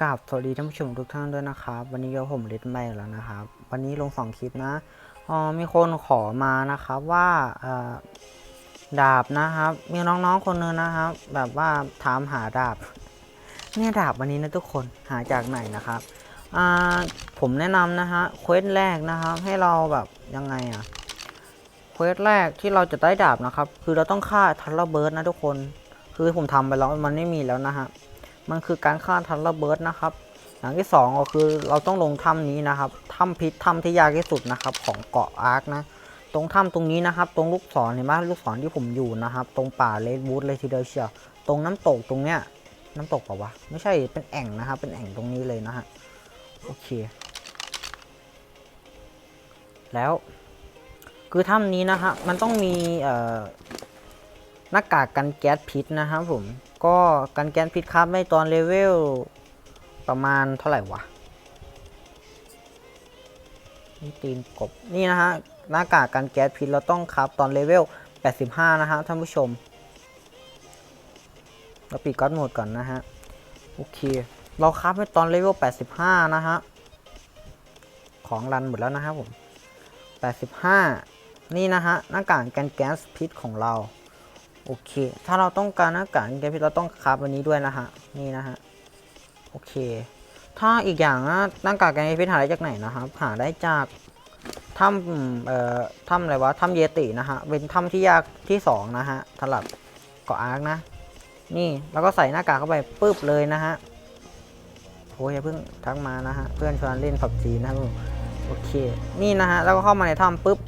กราบสวัสดีท่านผู้ชมทุกท่านด้วยนะครับ วันนี้ก็ผมเลดแม่แล้วนะครับ วันนี้ลงสองคลิปนะอ๋อมีคนขอมานะครับว่าดาบนะครับ มีน้องๆคนนึงนะครับ แบบว่าถามหาดาบ เนี่ยดาบวันนี้นะทุกคนหาจากไหนนะครับอ่าผมแนะนำนะฮะเควสแรกนะครับ ให้เราแบบยังไงอะเควสแรกที่เราจะได้ดาบนะครับ คือเราต้องฆ่าทัลเลอร์เบิร์ดนะทุกคน คือผมทำไปแล้วมันไม่มีแล้วนะฮะ มันคือการฆ่าทันระเบิดนะครับ อย่างที่สองก็คือเราต้องลงถ้ำนี้นะครับถ้ำพิษถ้ำที่ยากที่สุดนะครับ ของเกาะอาร์คนะ ตรงถ้ำตรงนี้นะครับ ตรงลูกศรเห็นไหมลูกศรที่ผมอยู่นะครับ ตรงป่าเลดวูดเลยทีเดียวเชียวตรงน้ำตกตรงเนี้ยน้ำตกเปล่าวะไม่ใช่เป็นแอ่งนะครับ เป็นแอ่งตรงนี้เลยนะฮะโอเค แล้ว คือถ้ำนี้นะฮะมันต้องมีเอ่อ หน้ากากกันแก๊สพิษนะครับผม ก็กันแก๊สพิษครับในตอนเลเวลประมาณเท่าไหร่วะนี่ตีนกบนี่นะฮะหน้ากากกันแก๊สพิษเราต้องครับตอนเลเวล 85 นะฮะท่านผู้ชม เราปิดก๊อตโหมดก่อนนะฮะ โอเค เราครับในตอนเลเวล 85 นะฮะ ของรันหมดแล้วนะครับผม 85 นี่นะฮะหน้ากากกันแก๊สพิษของเรา โอเค ถ้าเราต้องการหน้ากากแกพิษเราต้องคาฟวันนี้ด้วยนะฮะ นี่นะฮะ โอเค ถ้าอีกอย่างนะหน้ากากแกพิษหาได้จากไหนนะครับ หาได้จากถ้ำเอ่อถ้ำอะไรวะ ถ้ำเยตินะฮะ เป็นถ้ำที่ยากที่สองนะฮะสำหรับเกาะอาร์คนะ นี่ แล้วก็ใส่หน้ากากเข้าไปปุ๊บเลยนะฮะโอ้ยอย่าเพิ่งทักมานะฮะ เพื่อนชวนเล่นขับจีนะครับโอเค นี่นะฮะ แล้วก็เข้ามาในถ้ำปุ๊บ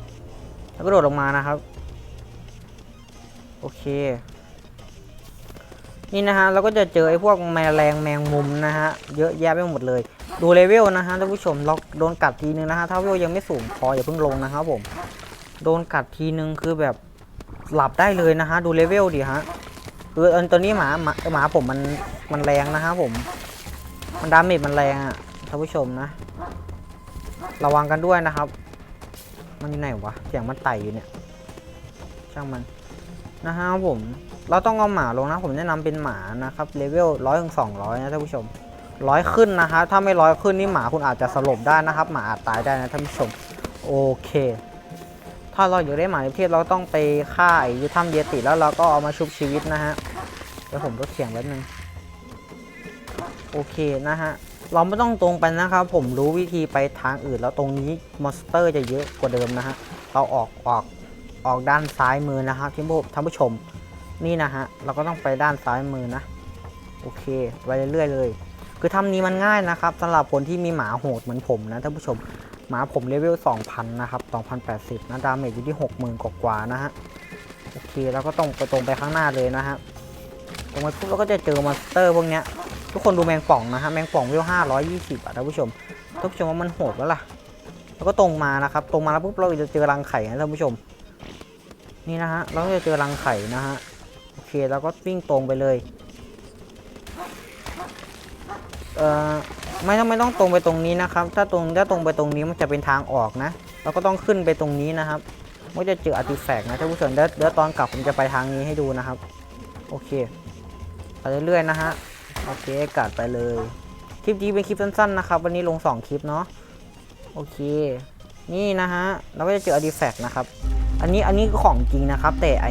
แล้วก็โดดลงมานะครับ โอเค นี่นะฮะเราก็จะเจอไอ้พวกแมลงแมงมุมนะฮะเยอะแยะไปหมดเลย ดูเลเวลนะฮะท่านผู้ชมเราโดนกัดทีนึงนะฮะถ้าเลเวลยังไม่สูงพออย่าเพิ่งลงนะครับผมโดนกัดทีนึงคือแบบหลับได้เลยนะฮะดูเลเวลดิฮะคืออันตัวนี้หมาหมาหมาผมมันมันแรงนะฮะผมมันดาเมจมันแรงอะท่านผู้ชมนะ ระวังกันด้วยนะครับ มันอยู่ไหนวะเสียงมันไต่อยู่เนี่ย ช่างมัน นะฮะผม เราต้องเอาหมาลงนะ ผมแนะนำเป็นหมานะครับเลเวลร้อยถึงสองร้อยนะท่านผู้ชมร้อยขึ้นนะฮะถ้าไม่ร้อยขึ้นนี่หมาคุณอาจจะสลบได้นะครับ หมาอาจตายได้นะท่านผู้ชมโอเค ถ้าเราอยากได้หมาในประเทศเราต้องไปฆ่าไอ้ยูทัมเยติแล้วเราก็เอามาชุบชีวิตนะฮะเดี๋ยวผมลดเสียงแป๊บนึงโอเคนะฮะเราไม่ต้องตรงไปนะครับ ผมรู้วิธีไปทางอื่นแล้วตรงนี้มอนสเตอร์จะเยอะกว่าเดิมนะฮะเราออกออก ออกด้านซ้ายมือนะครับที่ท่านผู้ชมนี่นะฮะเราก็ต้องไปด้านซ้ายมือนะ โอเคไปเรื่อยๆเลย คือทำนี้มันง่ายนะครับสำหรับคนที่มีหมาโหดเหมือนผมนะท่านผู้ชมหมาผมเลเวล2,000 นะครับ 2,080 นะดาเมจอยู่ที่ 60,000 กว่าๆนะฮะ โอเค แล้วก็ต้องไปตรงไปข้างหน้าเลยนะฮะ ตรงไปปุ๊บเราก็จะเจอมอนสเตอร์พวกเนี้ย ทุกคนดูแมงป่องนะฮะ แมงป่องเลเวล520 อะท่านผู้ชมท่านผู้ชมว่ามันโหดแล้วล่ะ แล้วก็ตรงมานะครับ ตรงมาแล้วปุ๊บเราจะเจอรังไข่นะท่านผู้ชม นี่นะฮะ เราก็จะเจอรังไข่นะฮะ โอเคแล้วก็วิ่งตรงไปเลย เอ่อ ไม่ต้องไม่ต้องตรงไปตรงนี้นะครับ ถ้าตรงถ้าตรงไปตรงนี้มันจะเป็นทางออกนะ เราก็ต้องขึ้นไปตรงนี้นะครับมันจะเจออาร์ติแฟกต์นะท่านผู้ชมเดี๋ยวเดี๋ยวตอนกลับผมจะไปทางนี้ให้ดูนะครับ โอเคไปเรื่อยๆนะฮะ โอเคกัดไปเลย คลิปนี้เป็นคลิปสั้นๆนะครับ วันนี้ลง 2 คลิปเนาะ โอเค นี่นะฮะ เราก็จะเจออาร์ติแฟกต์นะครับ อันนี้อันนี้ของจริงนะครับ แต่ไอ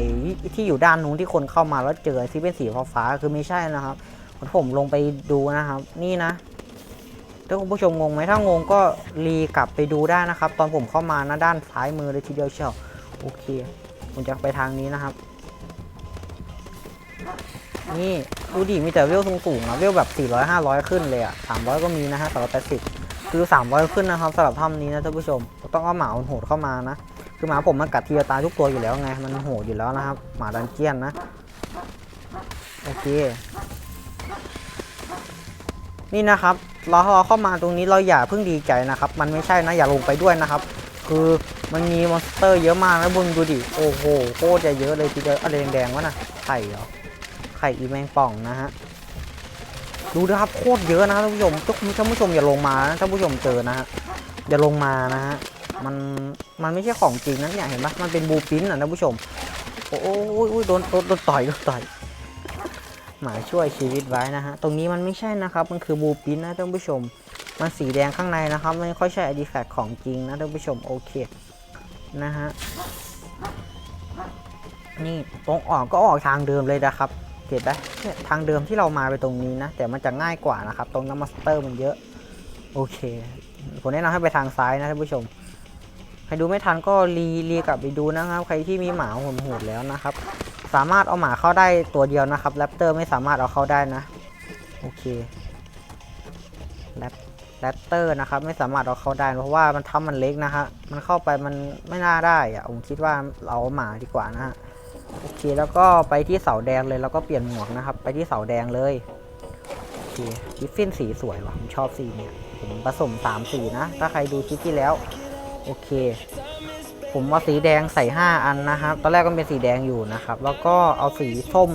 ที่อยู่ด้านนู้นที่คนเข้ามาแล้วเจอที่เป็นสีฟ้าคือไม่ใช่นะครับผมลงไปดูนะครับ นี่นะถ้าคุณผู้ชมงงไหมถ้างงก็รีกลับไปดูได้นะครับ ตอนผมเข้ามานะด้านซ้ายมือเลยทีเดียวเชียวโอเคผมจะไปทางนี้นะครับ นี่ดูดิมีแต่เวลสูงๆนะเวลแบบ 400 500 ขึ้นเลยอะ300 ก็มีนะฮะ380คือ 300 ขึ้นนะครับสำหรับถ้ำนี้นะท่านผู้ชมต้องเอาหมาโหดเข้ามานะ คือหมาผมมันกัดทีตายทุกตัวอยู่แล้วไง มันโหดอยู่แล้วนะครับ หมาดันเจียนนะ โอเค นี่นะครับ เราเข้ามาตรงนี้เราอย่าเพิ่งดีใจนะครับ มันไม่ใช่นะ อย่าลงไปด้วยนะครับ คือมันมีมอนสเตอร์เยอะมากนะบุญดูดิ โอ้โห โคตรจะเยอะเลยทีเดียวอะไรแดงๆวะนะไข่เหรอ ไข่อีแมงป่องนะฮะ ดูนะครับ โคตรเยอะนะท่านผู้ชมท่านผู้ชมอย่าลงมานะท่านผู้ชมเจอนะฮะ อย่าลงมานะฮะ มันมันไม่ใช่ของจริงนะเนี่ยเห็นปะมันเป็นบูปินอะท่านผู้ชม โอ้ยโดนโดนโดนต่อยโดนต่อยหมาช่วยชีวิตไว้นะฮะตรงนี้มันไม่ใช่นะครับ มันคือบูปินนะท่านผู้ชม มันสีแดงข้างในนะครับไม่ค่อยใช่อดีแฟกของจริงนะท่านผู้ชมโอเคนะฮะนี่ตรงออกก็ออกทางเดิมเลยนะครับเห็นไหมทางเดิมที่เรามาไปตรงนี้นะ แต่มันจะง่ายกว่านะครับ ตรงน้ำมาสเตอร์มันเยอะ โอเค ผมแนะนำให้ไปทางซ้ายนะท่านผู้ชม ใครดูไม่ทันก็รีรีกลับไปดูนะครับ ใครที่มีหมาโหดแล้วนะครับ สามารถเอาหมาเข้าได้ตัวเดียวนะครับแรปเตอร์ไม่สามารถเอาเข้าได้นะ โอเคแรปแรปเตอร์นะครับ ไม่สามารถเอาเข้าได้เพราะว่ามันทำมันเล็กนะฮะมันเข้าไปมันไม่น่าได้อะผมคิดว่าเราเอาหมาดีกว่านะฮะโอเคแล้วก็ไปที่เสาแดงเลยแล้วก็เปลี่ยนหมวกนะครับ ไปที่เสาแดงเลยโอเคกิฟฟินสีสวยว่ะผมชอบสีเนี่ยผมผสมสามสีนะ ถ้าใครดูคลิปที่แล้ว โอเค ผมเอาสีแดงใส่ 5 อันนะครับ ตอนแรกก็เป็นสีแดงอยู่นะครับ แล้วก็เอาสีส้ม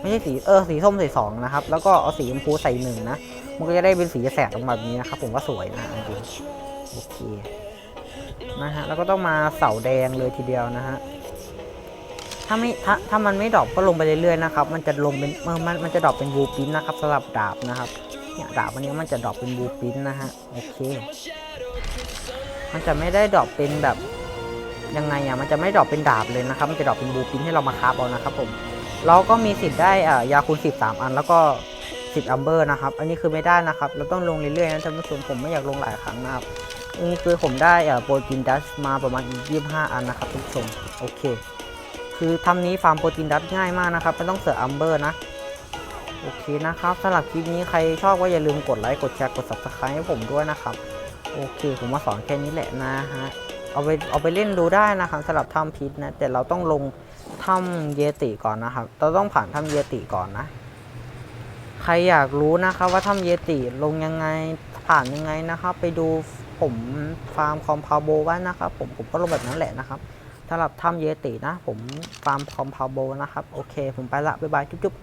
ไม่ใช่สีเออสีส้มใส่สองนะครับ แล้วก็เอาสีชมพูใส่หนึ่งนะ มันก็จะได้เป็นสีแสดออกมาแบบนี้นะครับ ผมว่าสวยนะจริงโอเคนะฮะแล้วก็ต้องมาเสาแดงเลยทีเดียวนะฮะถ้าไม่ถ้าถ้ามันไม่ดรอปก็ลงไปเรื่อยๆนะครับ มันจะลงเป็นเออมันมันจะดรอปเป็นบูปินนะครับสำหรับดาบนะครับเนี่ยดาบอันนี้มันจะดรอปเป็นบูปินนะฮะโอเค มันจะไม่ได้ดรอปเป็นแบบยังไงอะมันจะไม่ดรอปเป็นดาบเลยนะครับ มันจะดรอปเป็นบูปินให้เรามาคราฟเอานะครับผมเราก็มีสิทธิ์ได้อ่ายาคูณ13 อันแล้วก็ 10อัมเบอร์นะครับ อันนี้คือไม่ได้นะครับ เราต้องลงเรื่อยๆนะท่านผู้ชมผมไม่อยากลงหลายครั้งนะครับอันนี้คือผมได้อ่าโปรตีนดัชมาประมาณอีก25 อันนะครับท่านผู้ชมโอเค คือทำนี้ฟาร์มโปรตีนดัชง่ายมากนะครับไม่ต้องเสืออัมเบอร์นะโอเคนะครับสำหรับคลิปนี้ใครชอบก็อย่าลืมกดไลค์กดแชร์กด subscribe ให้ผมด้วยนะครับ โอเค ผมมาสอนแค่นี้แหละนะฮะ เอาไปเอาไปเล่นดูได้นะครับสำหรับถ้ำพิษนะ แต่เราต้องลงถ้ำเยติก่อนนะครับ เราต้องผ่านถ้ำเยติก่อนนะ ใครอยากรู้นะครับว่าถ้ำเยติลงยังไงผ่านยังไงนะครับ ไปดูผมฟาร์มคอมพาโบไว้นะครับผมผมก็ลงแบบนั้นแหละนะครับสำหรับถ้ำเยตินะ ผมฟาร์มคอมพาโบนะครับ โอเค ผมไปละบ๊ายบายจุ๊บ